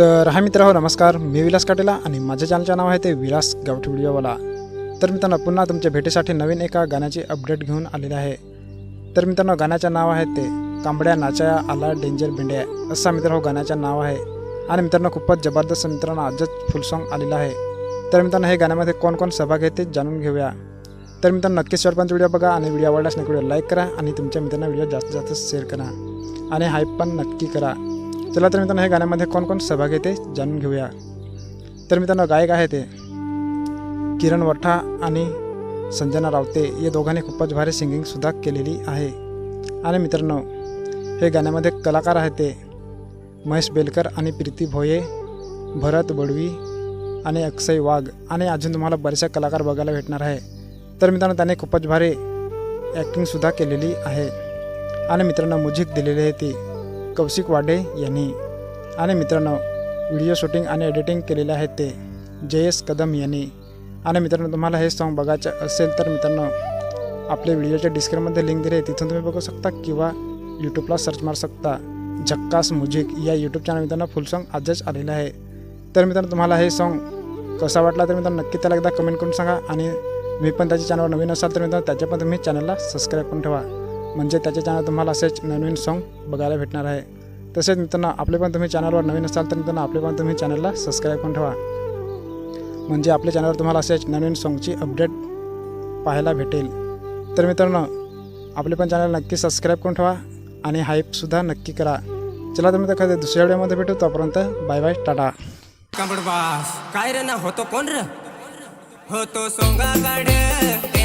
तर हा मित्र हो नमस्कार. मी विलास काटेला आणि माझ्या चॅनलचे नाव आहे ते विलास गावठी व्हिडिओवाला. तर मित्रांनो पुन्हा तुमच्या भेटीसाठी नवीन एका गाण्याची अपडेट घेऊन आलेले आहे. तर मित्रांनो गाण्याचं नाव आहे ते कांबड्या नाचाया आला डेंजर बिंड्या असं मित्र हो गाण्याचं नाव आहे. आणि मित्रांनो खूपच जबरदस्त मित्रांनो आजच फुल सॉन्ग आलेलं आहे. तर मित्रांनो हे गाण्यामध्ये कोण कोण सहभाग आहे ते जाणून घेऊया. तर मित्रांनो नक्कीच शेवटपर्यंत व्हिडिओ बघा आणि व्हिडिओ आवडल्यास नक्की व्हिडिओ लाईक करा आणि तुमच्या मित्रांना व्हिडिओ जास्तीत जास्त शेअर करा. आणि हाईप पण नक्की करा. चला तर मित्रांनो हे गाण्यामध्ये कोण कोण सहभाग आहे ते जाणून घेऊया. तर मित्रांनो गायक आहे ते किरण वठा आणि संजना रावते. या दोघांनी खूपच भारी सिंगिंगसुद्धा केलेली आहे. आणि मित्रांनो हे गाण्यामध्ये कलाकार आहेत ते महेश बेलकर आणि प्रीती भोये भरत बडवी आणि अक्षय वाघ. आणि अजून तुम्हाला बरेचसे कलाकार बघायला भेटणार आहे. तर मित्रांनो त्याने खूपच भारी ॲक्टिंगसुद्धा केलेली आहे. आणि मित्रांनो म्युझिक दिलेली आहे ती. कौशिक वाडे यांनी आणि मित्रांनो व्हिडिओ शूटिंग आणि एडिटिंग केलेले आहेत ते. जयेश कदम यांनी. आणि मित्रांनो तुम्हाला हे सॉन्ग बघायचं असेल तर मित्रांनो आपल्या व्हिडिओच्या डिस्क्रिप्शनमध्ये लिंक दिली आहे. तिथून तुम्ही बघू शकता किंवा यूट्यूबला सर्च मारू शकता. झक्कास म्युझिक या यूट्यूब चॅनल मित्रांनो फुल सॉन्ग आजच आलेलं आहे. तर मित्रांनो तुम्हाला हे सॉन्ग कसा वाटला तर मित्रांनो नक्की त्याला एकदा कमेंट करून सांगा. आणि मी पण त्याच्या चॅनलवर नवीन असाल तर मित्रांनो त्याच्या पण तुम्ही चॅनलला सबस्क्राईब करून ठेवा. म्हणजे त्याच्या चॅनल तुम्हाला असेच नवीन सॉन्ग बघायला भेटणार आहे. तसेच मित्रांनो आपले पण तुम्ही चॅनलवर नवीन असाल तर मित्रांनो आपले पण तुम्ही चॅनलला सबस्क्राईब करून ठेवा. म्हणजे आपल्या चॅनलवर तुम्हाला असेच नवीन सॉन्गची अपडेट पाहायला भेटेल. तर मित्रांनो आपले पण चॅनल नक्की सबस्क्राईब करून ठेवा आणि हाईपसुद्धा नक्की करा. चला तर मी तर दुसऱ्या व्हिडिओमध्ये भेटू तोपर्यंत बाय बाय टाटा. काय रे ना होतो कोण रे? होतो सोंगा गाडे